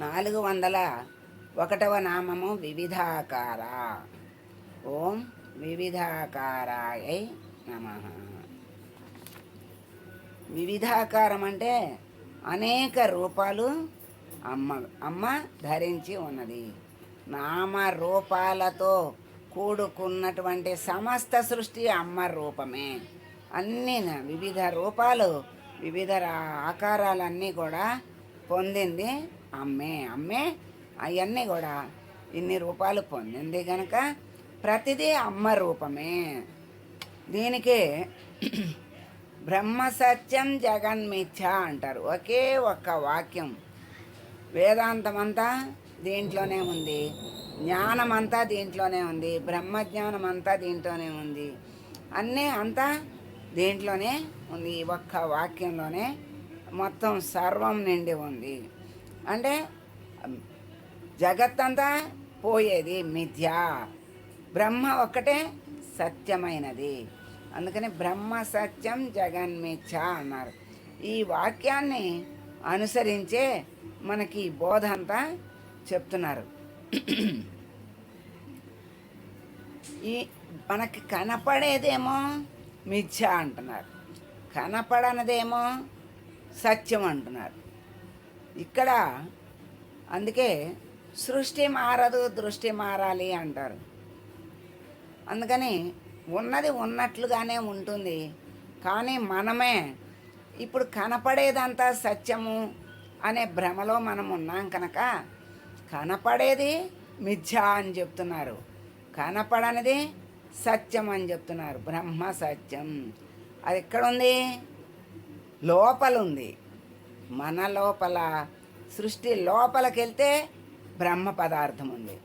నాలుగు వందల ఒకటవ నామము వివిధాకార. ఓం వివిధాకారాయ నమ. వివిధాకారం అంటే అనేక రూపాలు అమ్మ అమ్మ ధరించి ఉన్నది. నామ రూపాలతో కూడుకున్నటువంటి సమస్త సృష్టి అమ్మ రూపమే. అన్ని వివిధ రూపాలు వివిధ రా- ఆకారాలన్నీ కూడా పొందింది అమ్మే అమ్మే అవన్నీ కూడా ఇన్ని రూపాలు పొందింది కనుక ప్రతిదీ అమ్మ రూపమే. దీనికి బ్రహ్మ సత్యం జగన్మిథ్య అంటారు. ఒకే ఒక్క వాక్యం. వేదాంతమంతా దీంట్లోనే ఉంది. జ్ఞానమంతా దీంట్లోనే ఉంది. బ్రహ్మజ్ఞానం అంతా దీంట్లోనే ఉంది. అన్నీ అంతా దీంట్లోనే ఉంది. ఈ ఒక్క వాక్యంలోనే మొత్తం సర్వం నిండి ఉంది. అంటే జగత్తంతా పోయేది మిథ్య. బ్రహ్మ ఒక్కటే సత్యమైనది. అందుకని బ్రహ్మ సత్యం జగన్మిథ్య అన్నారు. ఈ వాక్యాన్ని అనుసరించే మనకి ఈ బోధ అంతా చెప్తున్నారు. ఈ మనకి కనపడేదేమో మిథ్య అంటున్నారు. కనపడనదేమో సత్యం అంటున్నారు. ఇక్కడ అందుకే సృష్టి మారదు దృష్టి మారాలి అంటారు. అందుకని ఉన్నది ఉన్నట్లుగానే ఉంటుంది. కానీ మనమే ఇప్పుడు కనపడేదంతా సత్యము అనే భ్రమలో మనం ఉన్నాం కనుక కనపడేది మిథ్య అని చెప్తున్నారు. కనపడనిది సత్యం అని చెప్తున్నారు. బ్రహ్మ సత్యం. అది ఎక్కడుంది? లోపలుంది. మన లోపల సృష్టి లోపలికి వెళ్తే బ్రహ్మ పదార్థం ఉంది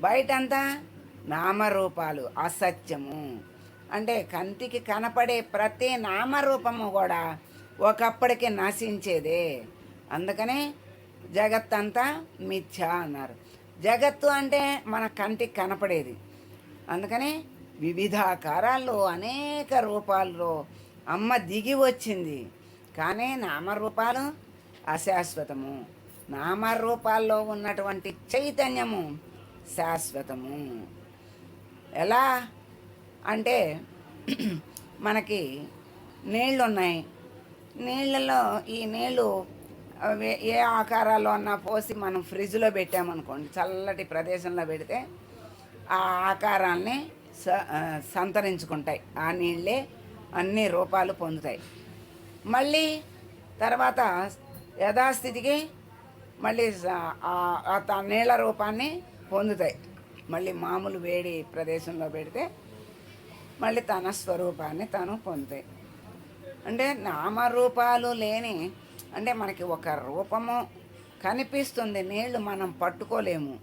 బయటంతా నామరూపాలు అసత్యము. అంటే కంటికి కనపడే ప్రతి నామరూపము కూడా ఒకప్పటికి నశించేదే. అందుకనే జగత్తంతా మిథ్య అన్నారు. జగత్తు అంటే మన కంటికి కనపడేది. అందుకని వివిధాకారాల్లో అనేక రూపాల్లో అమ్మ దిగి వచ్చింది. కానీ నామరూపాలు అశాశ్వతము. నామరూపాల్లో ఉన్నటువంటి చైతన్యము శాశ్వతము. ఎలా? అంటే మనకి నీళ్ళు ఉన్నాయి నీళ్ళలో ఈ నీళ్ళు అవి ఏ ఆకారాల్లో అన్నా పోసి మనం ఫ్రిడ్జ్లో పెట్టామనుకోండి చల్లటి ప్రదేశంలో పెడితే ఆ ఆకారాల్ని స సంతరించుకుంటాయి. ఆ నీళ్ళే అన్ని రూపాలు పొందుతాయి. మళ్ళీ తర్వాత యథాస్థితికి మళ్ళీ తన నీళ్ళ రూపాన్ని పొందుతాయి. మళ్ళీ మామూలు వేడి ప్రదేశంలో పెడితే మళ్ళీ తన స్వరూపాన్ని తను పొందుతాయి. అంటే నామరూపాలు లేని అంటే మనకి ఒక రూపము కనిపిస్తుంది నీళ్ళు మనం పట్టుకోలేము.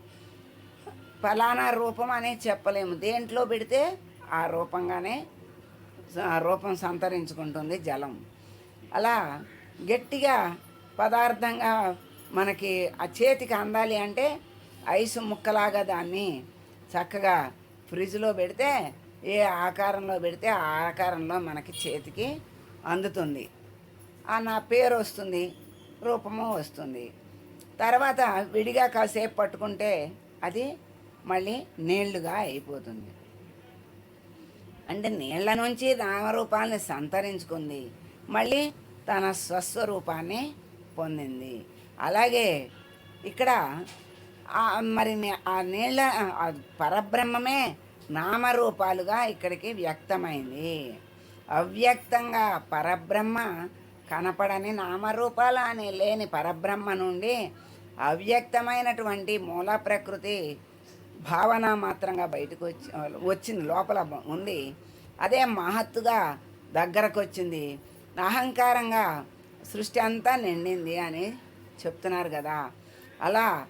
ఫలానా రూపం అని చెప్పలేము. దేంట్లో పెడితే ఆ రూపంగానే ఆ రూపం సంతరించుకుంటుంది జలం. అలా గట్టిగా పదార్థంగా మనకి ఆ చేతికి అందాలి అంటే ఐసు ముక్కలాగా దాన్ని చక్కగా ఫ్రిడ్జ్లో పెడితే ఏ ఆకారంలో పెడితే ఆ ఆకారంలో మనకి చేతికి అందుతుంది. ఆ నా పేరు వస్తుంది రూపము వస్తుంది. తర్వాత విడిగా కాసేపు పట్టుకుంటే అది మళ్ళీ నీళ్ళుగా అయిపోతుంది. అంటే నీళ్ళ నుంచి నామరూపాన్ని సంతరించుకుంది. మళ్ళీ తన స్వస్వరూపాన్ని పొందింది. అలాగే ఇక్కడ మరి ఆ నీళ్ళ పరబ్రహ్మమే నామరూపాలుగా ఇక్కడికి వ్యక్తమైంది. అవ్యక్తంగా పరబ్రహ్మ కనపడని నామరూపాలు అని లేని పరబ్రహ్మ నుండి అవ్యక్తమైనటువంటి మూల ప్రకృతి భావన మాత్రంగా బయటకు వచ్చి వచ్చింది లోపల ఉంది. అదే మహత్తుగా దగ్గరకు వచ్చింది అహంకారంగా సృష్టి అంతా నిండింది అని చెప్తున్నారు కదా. అలా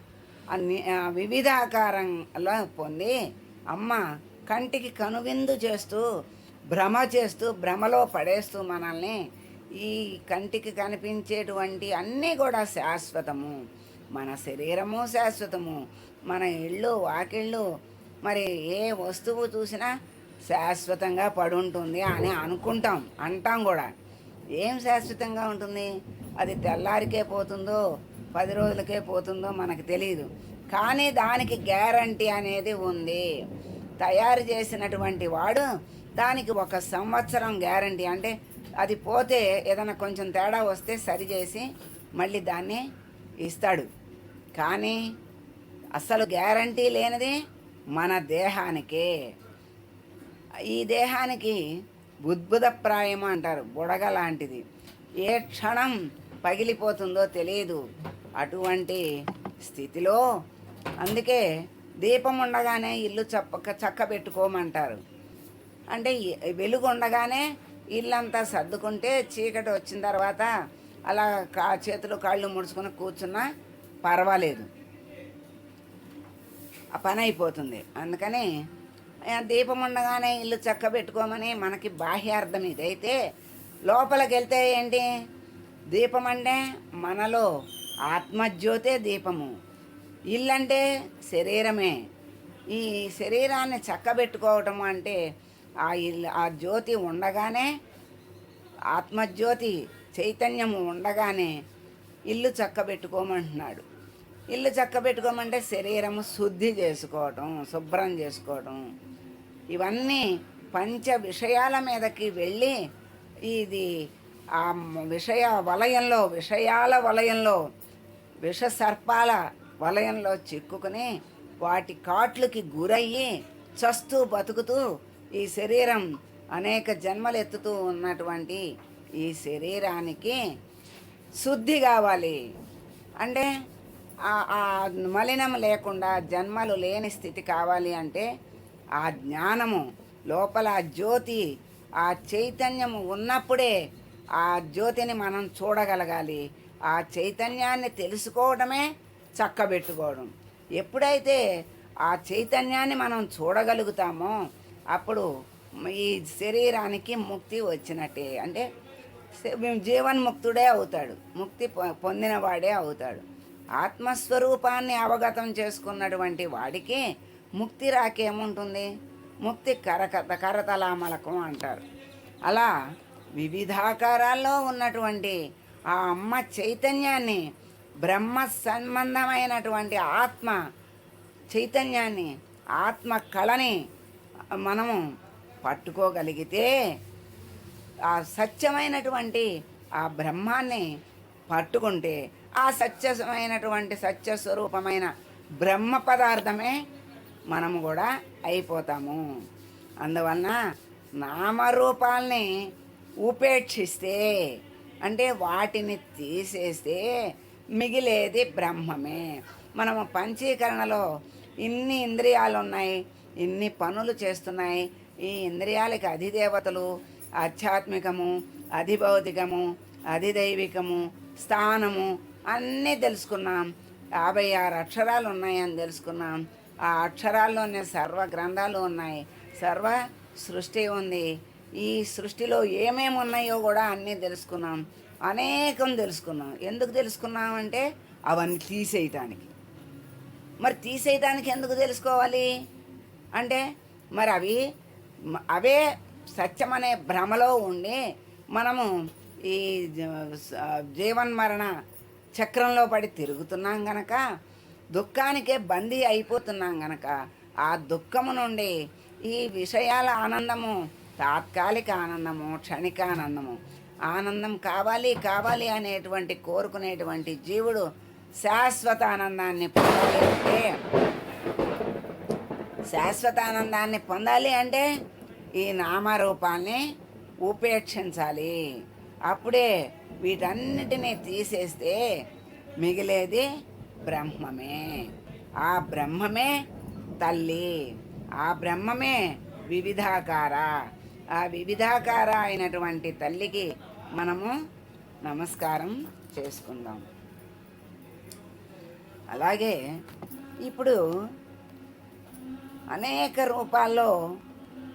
అన్ని ఆ పొంది అమ్మ కంటికి కనువిందు చేస్తూ భ్రమ చేస్తూ భ్రమలో పడేస్తూ మనల్ని ఈ కంటికి కనిపించేటువంటి అన్నీ కూడా శాశ్వతము. మన శరీరము శాశ్వతము. మన ఇళ్ళు వాకిళ్ళు మరి ఏ వస్తువు చూసినా శాశ్వతంగా పడుంటుంది అని అనుకుంటాం అంటాం కూడా. ఏం శాశ్వతంగా ఉంటుంది? అది తెల్లారికే పోతుందో పది రోజులకే పోతుందో మనకు తెలియదు కానీ దానికి గ్యారంటీ అనేది ఉంది. తయారు చేసినటువంటి వాడు దానికి ఒక సంవత్సరం గ్యారంటీ. అంటే అది పోతే ఏదైనా కొంచెం తేడా వస్తే సరిచేసి మళ్ళీ దాన్ని ఇస్తాడు. కానీ అసలు గ్యారంటీ లేనిది మన దేహానికే. ఈ దేహానికి బుద్భుతప్రాయం అంటారు బుడగ లాంటిది. ఏ క్షణం పగిలిపోతుందో తెలియదు. అటువంటి స్థితిలో అందుకే దీపం ఉండగానే ఇల్లు చప్పక చక్క పెట్టుకోమంటారు. అంటే వెలుగు ఉండగానే ఇల్లంతా సర్దుకుంటే చీకటి వచ్చిన తర్వాత అలా కా చేతులు కాళ్ళు ముడుచుకుని కూర్చున్నా పర్వాలేదు. ఆ పని అయిపోతుంది. అందుకని దీపం ఉండగానే ఇల్లు చక్క పెట్టుకోమని మనకి బాహ్యార్థం ఇదైతే లోపలికి వెళ్తే ఏంటి? దీపం అంటే మనలో ఆత్మజ్యోతే దీపము. ఇల్లు అంటే శరీరమే. ఈ శరీరాన్ని చక్కబెట్టుకోవటం అంటే ఆ ఇల్లు ఆ జ్యోతి ఉండగానే ఆత్మజ్యోతి చైతన్యము ఉండగానే ఇల్లు చక్కబెట్టుకోమంటున్నాడు. ఇల్లు చక్కబెట్టుకోమంటే శరీరము శుద్ధి చేసుకోవటం శుభ్రం చేసుకోవటం. ఇవన్నీ పంచ విషయాల మీదకి వెళ్ళి ఇది ఆ విషయ వలయంలో విషయాల వలయంలో విష సర్పాల వలయంలో చిక్కుకుని వాటి కాట్లకి గురయ్యి చస్తూ బతుకుతూ ఈ శరీరం అనేక జన్మలు ఎత్తుతూ ఉన్నటువంటి ఈ శరీరానికి శుద్ధి కావాలి. అంటే ఆ- మలినం లేకుండా జన్మలు లేని స్థితి కావాలి అంటే ఆ జ్ఞానము లోపల జ్యోతి ఆ చైతన్యము ఉన్నప్పుడే ఆ జ్యోతిని మనం చూడగలగాలి. ఆ చైతన్యాన్ని తెలుసుకోవడమే చక్కబెట్టుకోవడం. ఎప్పుడైతే ఆ చైతన్యాన్ని మనం చూడగలుగుతామో అప్పుడు ఈ శరీరానికి ముక్తి వచ్చినట్టే. అంటే జీవన్ముక్తుడే అవుతాడు. ముక్తి పొందినవాడే అవుతాడు. ఆత్మస్వరూపాన్ని అవగతం చేసుకున్నటువంటి వాడికి ముక్తి రాకేముంటుంది? ముక్తి కరకత కరతలామలకం అంటారు. అలా వివిధాకారాల్లో ఉన్నటువంటి ఆ అమ్మ చైతన్యాన్ని బ్రహ్మ సంబంధమైనటువంటి ఆత్మ చైతన్యాన్ని ఆత్మ కళని మనము పట్టుకోగలిగితే ఆ సత్యమైనటువంటి ఆ బ్రహ్మాన్ని పట్టుకుంటే ఆ సత్యమైనటువంటి సత్య స్వరూపమైన బ్రహ్మ పదార్థమే మనము కూడా అయిపోతాము. అందువలన నామరూపాల్ని ఉపేక్షిస్తే అంటే వాటిని తీసేస్తే మిగిలేది బ్రహ్మమే. మనము పంచీకరణలో ఇన్ని ఇంద్రియాలు ఉన్నాయి ఇన్ని పనులు చేస్తున్నాయి. ఈ ఇంద్రియాలకి అధిదేవతలు ఆధ్యాత్మికము అధిభౌతికము అధిదైవికము స్థానము అన్నీ తెలుసుకున్నాం. యాభై ఆరు అక్షరాలు ఉన్నాయని తెలుసుకున్నాం. ఆ అక్షరాల్లోనే సర్వ గ్రంథాలు ఉన్నాయి. సర్వ సృష్టి ఉంది. ఈ సృష్టిలో ఏమేమి ఉన్నాయో కూడా అన్నీ తెలుసుకున్నాం. అనేకం తెలుసుకున్నాం. ఎందుకు తెలుసుకున్నాం అంటే అవన్నీ తీసేయటానికి. మరి తీసేయటానికి ఎందుకు తెలుసుకోవాలి? అంటే మరి అవి అవే సత్యమనే భ్రమలో ఉండి మనము ఈ జీవన్మరణ చక్రంలో పడి తిరుగుతున్నాం గనక దుఃఖానికే బందీ అయిపోతున్నాం గనక ఆ దుఃఖము నుండి ఈ విషయాల ఆనందము తాత్కాలిక ఆనందము క్షణిక ఆనందము ఆనందం కావాలి కావాలి అనేటువంటి కోరుకునేటువంటి జీవుడు శాశ్వత ఆనందాన్ని పొందాలి అంటే శాశ్వత ఆనందాన్ని పొందాలి అంటే ఈ నామరూపాన్ని ఉపేక్షించాలి. అప్పుడే వీటన్నిటినీ తీసేస్తే మిగిలేది బ్రహ్మమే. ఆ బ్రహ్మమే తల్లి. ఆ బ్రహ్మమే వివిధాకార. ఆ వివిధాకార అయినటువంటి తల్లికి మనము నమస్కారం చేసుకుందాం. అలాగే ఇప్పుడు అనేక రూపాల్లో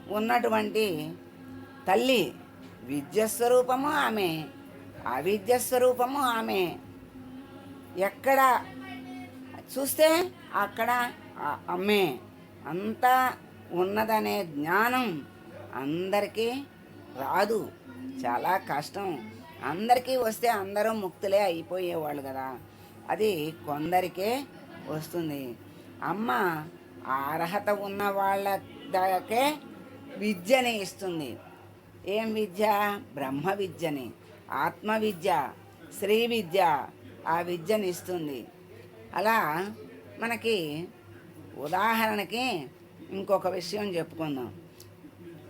ఉన్నటువంటి తల్లి విద్య స్వరూపము ఆమె అవిద్య స్వరూపము ఆమె. ఎక్కడ చూస్తే అక్కడ అమ్మే అంతా ఉన్నదనే జ్ఞానం అందరికీ రాదు. చాలా కష్టం. అందరికీ వస్తే అందరూ ముక్తులే అయిపోయేవాళ్ళు కదా. అది కొందరికే వస్తుంది. అమ్మ అర్హత ఉన్న వాళ్ళ దాకే విద్యని ఇస్తుంది. ఏం విద్య? బ్రహ్మ విద్యని. ఆత్మ విద్య శ్రీ విద్య ఆ విద్యని ఇస్తుంది. అలా మనకి ఉదాహరణకి ఇంకొక విషయం చెప్పుకుందాం.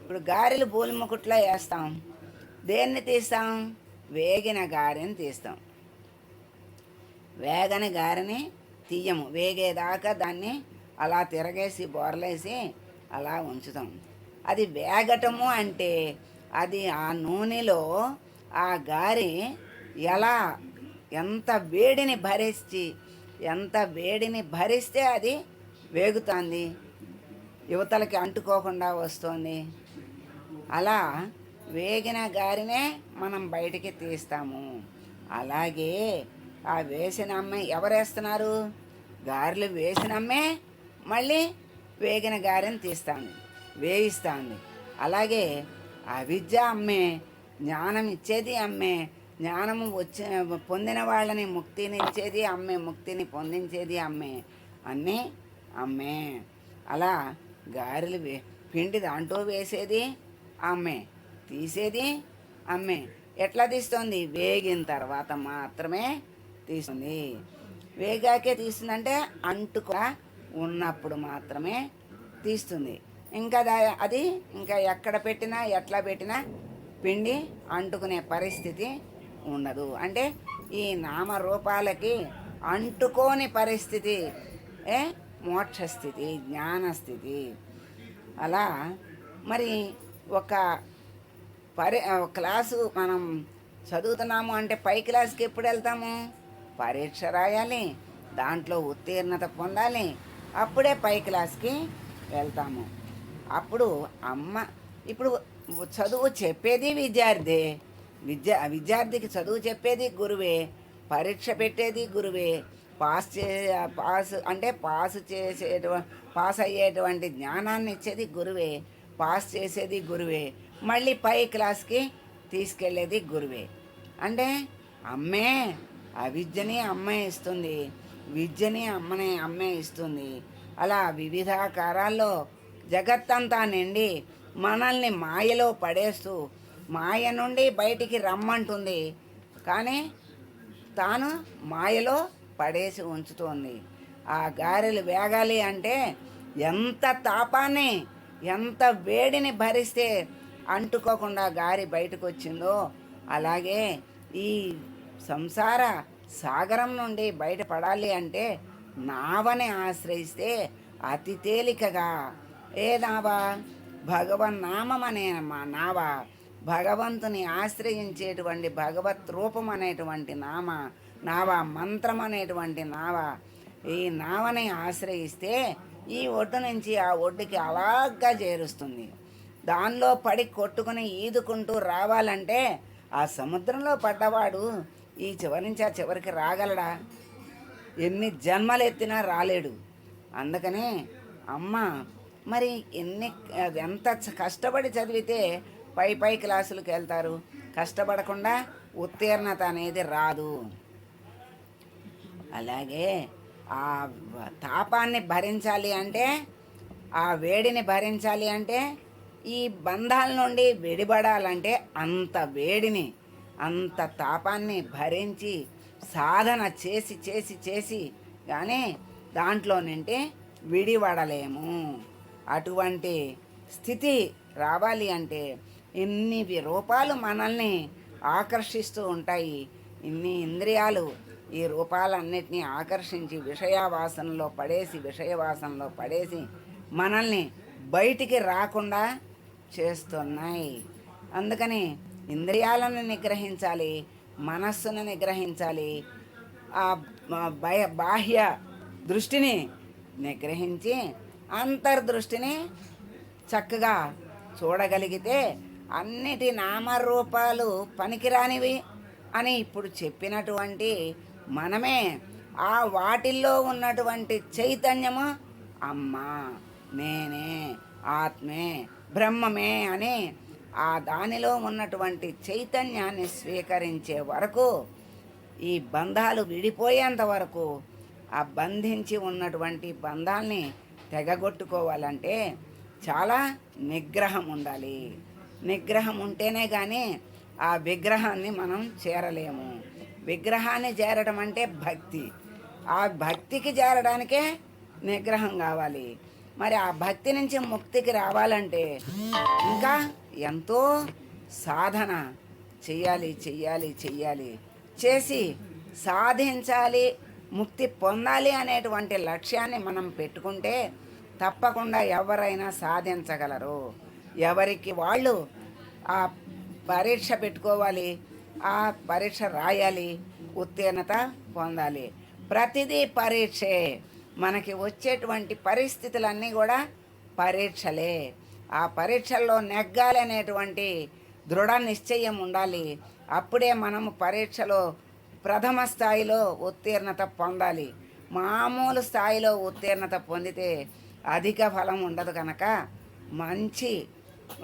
ఇప్పుడు గారెలు పూలు ముకుట్లో వేస్తాం. దేన్ని తీస్తాం? వేగిన గారెని తీస్తాం. వేగని గారెని తీయము. వేగేదాకా దాన్ని అలా తిరగేసి బోర్లేసి అలా ఉంచుతాం. అది వేగటము అంటే అది ఆ నూనెలో ఆ గారి ఎలా ఎంత వేడిని భరించి ఎంత వేడిని భరిస్తే అది వేగుతోంది. యువతలకి అంటుకోకుండా వస్తుంది. అలా వేగిన గారినే మనం బయటికి తీస్తాము. అలాగే ఆ వేసిన అమ్మే ఎవరేస్తున్నారు? గారెలు వేసిన అమ్మే మళ్ళీ వేగిన గారెని తీస్తాను వేయిస్తాను. అలాగే అవిద్య అమ్మే జ్ఞానం ఇచ్చేది అమ్మే జ్ఞానము వచ్చిన పొందిన వాళ్ళని ముక్తినిచ్చేది అమ్మే ముక్తిని పొందించేది అమ్మే. అన్నీ అమ్మే. అలా గారెలు పిండి దాంట్లో వేసేది అమ్మే. తీసేది అమ్మే. ఎట్లా తీస్తుంది? వేగిన తర్వాత మాత్రమే తీస్తుంది. వేగాకే తీస్తుందంటే అంటుక ఉన్నప్పుడు మాత్రమే తీస్తుంది. ఇంకా దా- అది ఇంకా ఎక్కడ పెట్టినా ఎట్లా పెట్టినా పిండి అంటుకునే పరిస్థితి ఉండదు. అంటే ఈ నామరూపాలకి అంటుకోని పరిస్థితి ఏ? మోక్షస్థితి జ్ఞానస్థితి. అలా మరి ఒక పరి ఒక క్లాసు మనం చదువుతున్నాము అంటే పై క్లాస్కి ఎప్పుడు వెళ్తాము? పరీక్ష రాయాలి దాంట్లో ఉత్తీర్ణత పొందాలి అప్పుడే పై క్లాస్కి వెళ్తాము. అప్పుడు అమ్మ ఇప్పుడు చదువు చెప్పేది విద్యార్థి. విద్యా విద్యార్థికి చదువు చెప్పేది గురువే పరీక్ష పెట్టేది గురువే పాస్ చే పాస్ అంటే పాస్ చేసేట పాస్ అయ్యేటువంటి జ్ఞానాన్ని ఇచ్చేది గురువే పాస్ చేసేది గురువే మళ్ళీ పై క్లాస్కి తీసుకెళ్ళేది గురువే. అంటే అమ్మే అవిద్యని అమ్మే ఇస్తుంది విద్యని అమ్మనే అమ్మే ఇస్తుంది. అలా వివిధాకారాల్లో జగత్తంతా నిండి మనల్ని మాయలో పడేస్తూ మాయ నుండి బయటికి రమ్మంటుంది. కానీ తాను మాయలో పడేసి ఉంచుతోంది. ఆ గారెలు వేగాలి అంటే ఎంత తాపాన్ని ఎంత వేడిని భరిస్తే అంటుకోకుండా గారి బయటకు వచ్చిందో అలాగే ఈ సంసార సాగరం నుండి బయటపడాలి అంటే నావని ఆశ్రయిస్తే అతి తేలికగా. ఏ నావా? భగవన్ నామం అనే మా నావ. భగవంతుని ఆశ్రయించేటువంటి భగవత్ రూపం అనేటువంటి నామ నావ మంత్రం అనేటువంటి నావ ఈ నావని ఆశ్రయిస్తే ఈ ఒడ్డు నుంచి ఆ ఒడ్డుకి అలాగా చేరుస్తుంది. దానిలో పడి కొట్టుకుని ఈదుకుంటూ రావాలంటే ఆ సముద్రంలో పడ్డవాడు ఈ చివరి నుంచి ఆ చివరికి రాగలడా? ఎన్ని జన్మలు ఎత్తినా రాలేడు. అందుకనే అమ్మ మరి ఎన్ని ఎంత చ- కష్టపడి చదివితే పై పై క్లాసులకు వెళ్తారు. కష్టపడకుండా ఉత్తీర్ణత అనేది రాదు. అలాగే ఆ తాపాన్ని భరించాలి అంటే ఆ వేడిని భరించాలి అంటే ఈ బంధాల నుండి విడిపడాలంటే అంత వేడిని అంత తాపాన్ని భరించి సాధన చేసి చేసి చేసి కానీ దాంట్లో నుండి విడిపడలేము. అటువంటి స్థితి రావాలి అంటే ఎన్ని రూపాలు మనల్ని ఆకర్షిస్తూ ఉంటాయి ఇన్ని ఇంద్రియాలు ఈ రూపాలన్నిటినీ ఆకర్షించి విషయవాసనలో పడేసి విషయవాసనలో పడేసి మనల్ని బయటికి రాకుండా చేస్తున్నాయి. అందుకని ఇంద్రియాలను నిగ్రహించాలి మనస్సును నిగ్రహించాలి ఆ భయ బాహ్య దృష్టిని నిగ్రహించి అంతర్దృష్టిని చక్కగా చూడగలిగితే అన్నిటి నామరూపాలు పనికిరానివి అని ఇప్పుడు చెప్పినటువంటి మనమే ఆ వాటిల్లో ఉన్నటువంటి చైతన్యము అమ్మా నేనే ఆత్మే బ్రహ్మమే అని ఆ దానిలో ఉన్నటువంటి చైతన్యాన్ని స్వీకరించే వరకు ఈ బంధాలు విడిపోయేంత వరకు ఆ బంధించి ఉన్నటువంటి బంధాల్ని తెగగొట్టుకోవాలంటే చాలా నిగ్రహం ఉండాలి. నిగ్రహం ఉంటేనే కానీ ఆ విగ్రహాన్ని మనం చేరలేము. విగ్రహాన్ని చేరడం అంటే భక్తి. ఆ భక్తికి చేరడానికే నిగ్రహం కావాలి. మరి ఆ భక్తి నుంచి ముక్తికి రావాలంటే ఇంకా ఎంతో సాధన చెయ్యాలి చెయ్యాలి చెయ్యాలి. చేసి సాధించాలి ముక్తి పొందాలి అనేటువంటి లక్ష్యాన్ని మనం పెట్టుకుంటే తప్పకుండా ఎవరైనా సాధించగలరు. ఎవరికి వాళ్ళు ఆ పరీక్ష పెట్టుకోవాలి ఆ పరీక్ష రాయాలి ఉత్తీర్ణత పొందాలి. ప్రతిదీ పరీక్షే. మనకి వచ్చేటువంటి పరిస్థితులన్నీ కూడా పరీక్షలే. ఆ పరీక్షల్లో నెగ్గాలి అనేటువంటి దృఢ నిశ్చయం ఉండాలి. అప్పుడే మనము పరీక్షలో ప్రథమ స్థాయిలో ఉత్తీర్ణత పొందాలి. మామూలు స్థాయిలో ఉత్తీర్ణత పొందితే అధిక ఫలం ఉండదు కనుక మంచి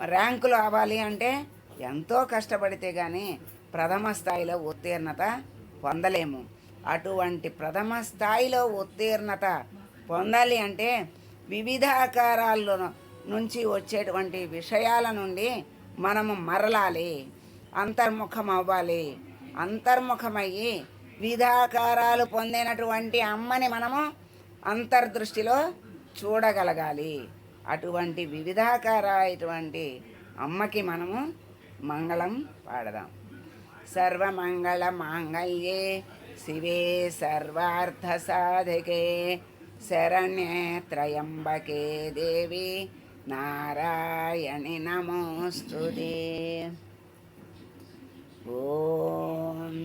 ర్యాంకులు అవ్వాలి అంటే ఎంతో కష్టపడితే కానీ ప్రథమ స్థాయిలో ఉత్తీర్ణత పొందలేము. అటువంటి ప్రథమ స్థాయిలో ఉత్తీర్ణత పొందాలి అంటే వివిధ ఆకారాల్లో నుంచి వచ్చేటువంటి విషయాల నుండి మనము మరలాలి. అంతర్ముఖం అవ్వాలి. అంతర్ముఖమయ్యి విధాకారాలు పొందినటువంటి అమ్మని మనము అంతర్దృష్టిలో చూడగలగాలి. అటువంటి వివిధాకారమైనటువంటి అమ్మకి మనము మంగళం పాడదాం. సర్వమంగళ మాంగళ్యే శివే సర్వార్థ సాధకే శరణ్యే త్రయంబకే దేవి నారాయణి నమోస్తుతే. ఓం